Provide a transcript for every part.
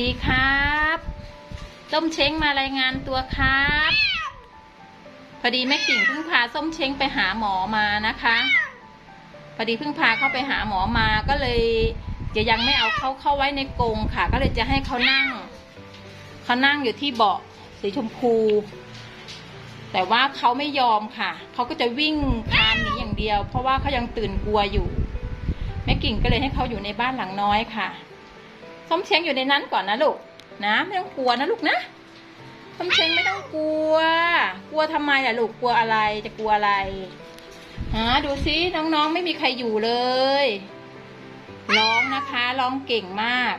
ดีครับ ส้มเช้งมารายงานตัวครับ พอดีแม่กิ่งเพิ่งพาส้มเช้งไปหาหมอมานะคะ พอดีเพิ่งพาเข้าไปหาหมอมาก็เลยจะยังไม่เอาเขาเข้าไว้ในกรงค่ะ ก็เลยจะให้เขานั่งเขานั่งอยู่ที่เบาะสีชมพู แต่ว่าเขาไม่ยอมค่ะเขาก็จะวิ่งคานหนีอย่างเดียว เพราะว่าเขายังตื่นกลัวอยู่แม่กิ่งก็เลยให้เขาอยู่ในบ้านหลังน้อยค่ะ ส้มเช้งอยู่ในนั้นก่อนนะลูกนะไม่ต้องกลัวนะลูกนะส้มเช้งไม่ต้องกลัว กลัวทำไมล่ะลูกกลัวอะไรจะกลัวอะไรหาดูซิน้องๆไม่มีใครอยู่เลย ร้องนะคะร้องเก่งมาก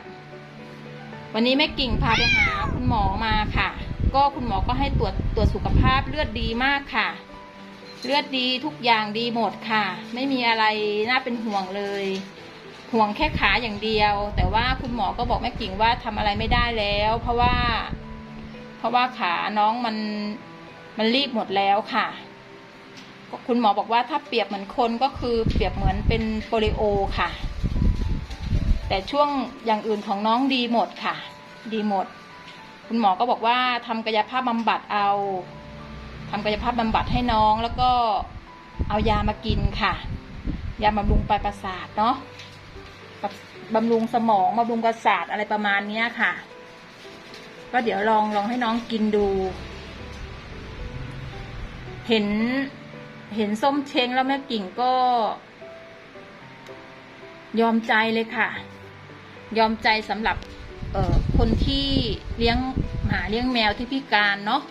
วันนี้แม่กิ่งพาไปหาคุณหมอมาค่ะ ก็คุณหมอก็ให้ตรวจตรวจสุขภาพเลือดดีมากค่ะ เลือดดีทุกอย่างดีหมดค่ะ ไม่มีอะไรน่าเป็นห่วงเลย ห่วงแค่ขาอย่างเดียว แต่ว่าคุณหมอก็บอกแม่กิ่งว่าทำอะไรไม่ได้แล้ว เพราะว่า เพราะว่าขาน้องมันมันรีบหมดแล้วค่ะ คุณหมอบอกว่าถ้าเปรียบเหมือนคนก็คือเปรียบเหมือนเป็นโปลิโอค่ะ แต่ช่วงอย่างอื่นของน้องดีหมดค่ะ ดีหมด คุณหมอก็บอกว่าทำกายภาพบำบัดเอาทำกายภาพบำบัดให้น้องแล้วก็เอายามากินค่ะ ยาบำรุงปลายประสาทเนาะ บำรุงสมองบำรุงประสาทอะไรประมาณนี้ค่ะ ก็เดี๋ยวลองลองให้น้องกินดู เห็นเห็นส้มเช้งแล้วแม่กิ่งก็ ยอมใจเลยค่ะ ยอมใจสำหรับคนที่เลี้ยงหมาเลี้ยงแมวที่พิการเนาะ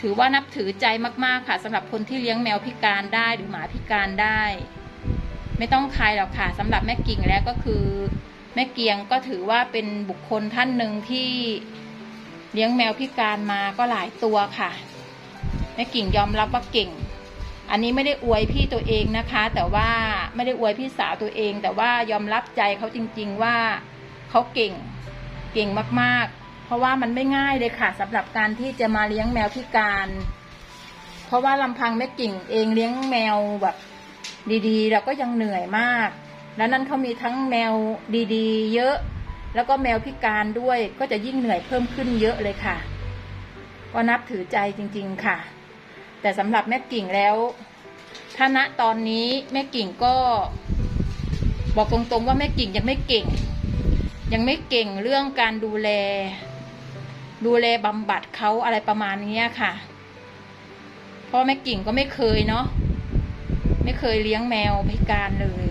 ถือว่านับถือใจมาก ๆ ค่ะสำหรับคนที่เลี้ยงแมวพิการได้หรือหมาพิการได้ ไม่ต้องใครหรอกค่ะสำหรับแม่กิ่งแล้วก็คือ แม่เกียงก็ถือว่าเป็นบุคคลท่านหนึ่งที่เลี้ยงแมวพิการมาก็หลายตัวค่ะแม่กิ่งยอมรับว่าเก่ง อันนี้ไม่ได้อวยพี่ตัวเองนะคะ แต่ว่าไม่ได้อวยพี่สาวตัวเอง แต่ว่ายอมรับใจเขาจริง ๆว่าเขาเก่งเก่งมากๆ เพราะว่ามันไม่ง่ายเลยค่ะสำหรับการที่จะมาเลี้ยงแมวพิการ เพราะว่าลำพังแม่กิ่งเองเลี้ยงแมวแบบ ดีๆ เราก็ยังเหนื่อยมาก แล้วนั่นเขามีทั้งแมวดีๆ เยอะ แล้วก็แมวพิการด้วยก็จะยิ่งเหนื่อยเพิ่มขึ้นเยอะเลยค่ะ ก็นับถือใจจริง ๆค่ะ แต่สำหรับแม่กิ่งแล้วถ้าณตอนนี้แม่กิ่งก็ บอกตรงๆว่าแม่กิ่งยังไม่เก่ง ยังไม่เก่งเรื่องการดูแล ดูแลบำบัดเขาอะไรประมาณนี้ค่ะเพราะแม่กิ่งก็ไม่เคยเนาะ ไม่เคยเลี้ยงแมวพิการเลย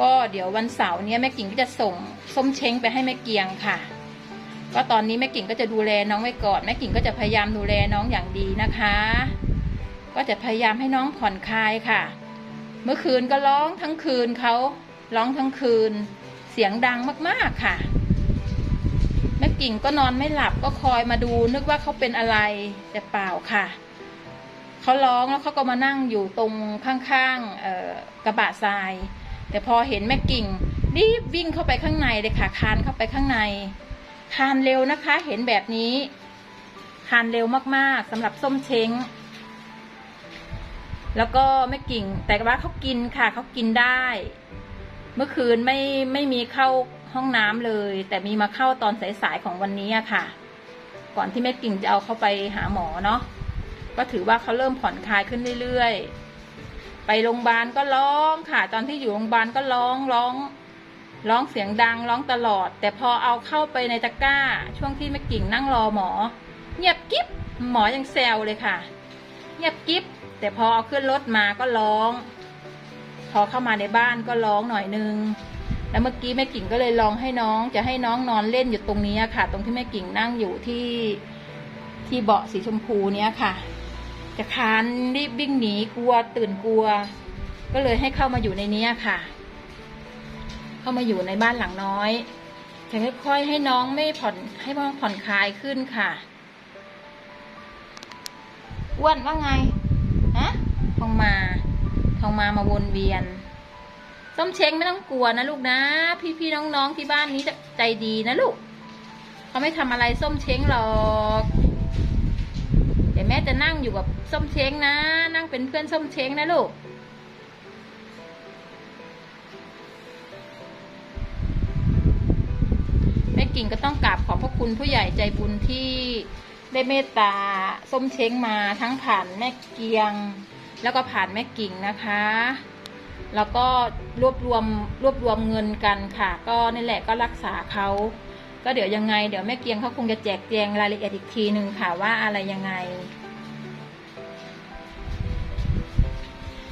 ก็เดี๋ยววันเสาร์นี้แม่กิ่งก็จะส่งส้มเช้งไปให้แม่เกียงค่ะ ก็ตอนนี้แม่กิ่งก็จะดูแลน้องไว้ก่อนแม่กิ่งก็จะพยายามดูแลน้องอย่างดีนะคะ ก็จะพยายามให้น้องผ่อนคลายค่ะ เมื่อคืนก็ร้องทั้งคืนเขาร้องทั้งคืน เสียงดังมากๆค่ะแม่กิ่งก็นอนไม่หลับก็คอยมาดูนึกว่าเขาเป็นอะไรแต่เปล่าค่ะ เขาร้องแล้วเขาก็มานั่งอยู่ตรงข้างๆกระบะทราย แต่พอเห็นแม่กิ่งรีบวิ่งเข้าไปข้างในเลยค่ะคานเข้าไปข้างในทานเร็วนะคะ เห็นแบบนี้ทานเร็วมากๆสำหรับส้มเช้ง แล้วก็ไม่กิ่ง แต่ว่าเขากินค่ะเขากินได้ เมื่อคืนไม่ไม่มีเข้าห้องน้ำเลย แต่มีมาเข้าตอนสายๆของวันนี้ค่ะ ก่อนที่แม่กิ่งจะเอาเขาไปหาหมอเนาะ ก็ถือว่าเขาเริ่มผ่อนคลายขึ้นเรื่อยๆ ไปโรงพยาบาลก็ร้องค่ะ ตอนที่อยู่โรงพยาบาลก็ร้องร้อง ร้องเสียงดังร้องตลอด แต่พอเอาเข้าไปในตะกร้า ช่วงที่แม่กิ่งนั่งรอหมอ เงียบกิ๊บหมอยังแซวเลยค่ะ เงียบกิ๊บแต่พอเอาขึ้นรถมาก็ร้อง พอเข้ามาในบ้านก็ร้องหน่อยนึงแล้วเมื่อกี้แม่กิ่งก็เลยลองให้น้องจะให้น้องนอนเล่นอยู่ตรงนี้ค่ะ ตรงที่แม่กิ่งนั่งอยู่ที่ที่เบาะสีชมพูเนี้ยค่ะ จะคานรีบวิ่งหนีกลัวตื่นกลัว ก็เลยให้เข้ามาอยู่ในนี้ค่ะ เข้ามาอยู่ในบ้านหลังน้อยจะค่อยๆให้น้องไม่ผ่อนให้น้องผ่อนคลายขึ้นค่ะอ้วนว่าไงฮะทองมาทองมามาวนเวียนส้มเช้งไม่ต้องกลัวนะลูกนะ พี่ๆน้องๆที่บ้านนี้จะใจดีนะลูกเขาไม่ทำอะไรส้มเช้งหรอกเดี๋ยวแม่จะนั่งอยู่กับ ส้มเช้งนะ นั่งเป็นเพื่อนส้มเช้งนะลูกแม่กิ่งก็ต้องกราบขอบพระคุณผู้ใหญ่ใจบุญที่ได้เมตตาส้มเช้งมาทั้งผ่านแม่เกียง แล้วก็ผ่านแม่กิ่งนะคะ แล้วก็รวบรวมรวบรวมเงินกันค่ะ ก็นี่แหละก็รักษาเขาก็เดี๋ยวยังไงเดี๋ยวแม่เกียงเขาคงจะแจกแจงรายละเอียดอีกทีหนึ่งค่ะว่าอะไรยังไง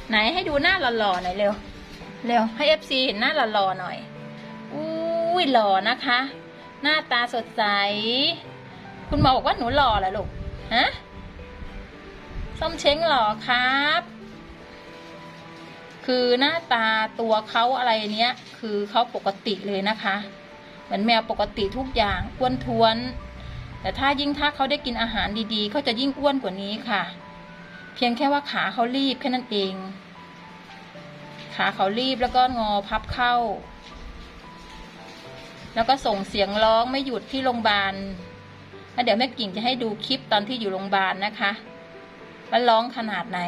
ไหนให้ดูหน้าหล่อๆหน่อยเร็ว เร็วให้เอฟซีเห็นหน้าหล่อๆหน่อย อุ้ยหล่อนะคะ หน้าตาสดใส คุณหมอบอกว่าหนูหล่อเหรอลูก ฮะ ส้มเช้งหล่อครับ คือหน้าตาตัวเขาอะไรเนี้ย คือเขาปกติเลยนะคะ เหมือนแมวปกติทุกอย่างอ้วนท้วน แต่ถ้ายิ่งถ้าเขาได้กินอาหารดีๆเขาจะยิ่งอ้วนกว่านี้ค่ะ เพียงแค่ว่าขาเขารีบแค่นั้นเอง ขาเขารีบแล้วก็งอพับเข้า แล้วก็ส่งเสียงร้องไม่หยุดที่โรงพยาบาลแล้วเดี๋ยวแม่กิ่งจะให้ดูคลิปตอนที่อยู่โรงพยาบาลนะคะว่าร้องขนาดไหน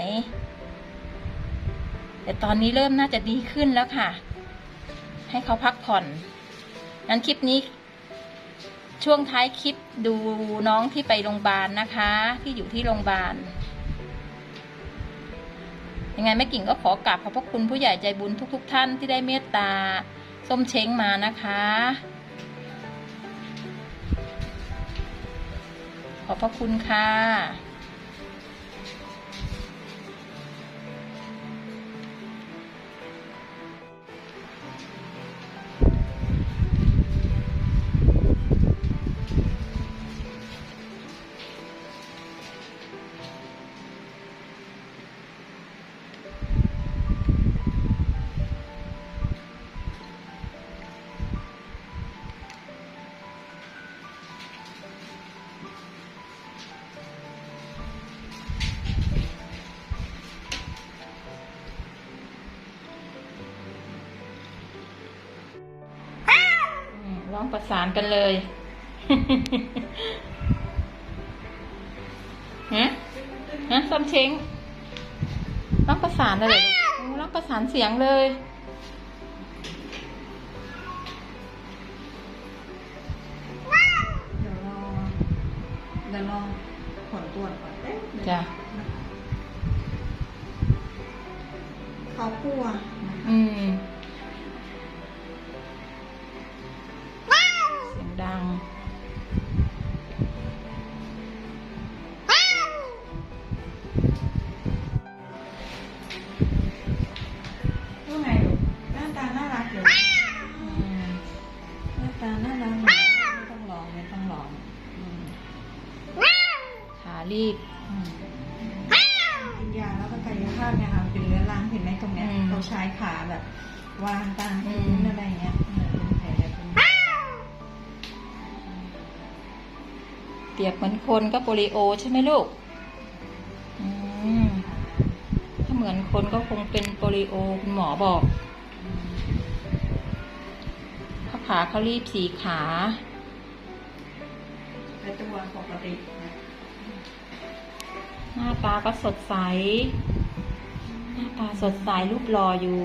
แต่ตอนนี้เริ่มน่าจะดีขึ้นแล้วค่ะ ให้เขาพักผ่อนนั้นคลิปนี้ ช่วงท้ายคลิปดูน้องที่ไปโรงพยาบาลนะคะ ที่อยู่ที่โรงพยาบาล ยังไงแม่กิ่งก็ขอกราบขอบพระคุณผู้ใหญ่ใจบุญทุก ๆท่านที่ได้เมตตาส้มเช้งมานะคะ ขอบพระคุณค่ะ ร้องประสานกันเลยฮะฮะซ้ำเช้งร้องประสานเลยเหรอลูกโอ้ร้องประสานเสียงเลยเดี๋ยวรอเดี๋ยวรอผลตรวจก่อนเอ๊ะจ้ะเขากลัวอืม รีบอืมกินยาแล้วก็กายภาพเนี่ยค่ะเป็นเรื้อรังเห็นไหมตรงเนี้ยอืมเขาใช้ขาแบบวางตามอืพื้มนอะไรเงี้ยเนี่ยเป็นแผลเป็นเปรียบเหมือนคนก็โปลิโอใช่ไหมลูกอืมถ้าเหมือนคนก็คงเป็นโปลิโอคุณหมอบอกเพราะขาเขารีบสีขาแต่ตัวปกตินะ หน้าตาก็สดใส หน้าตาสดใสรูปหลออยู่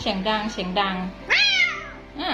เสียงดังเสียงดังอ่า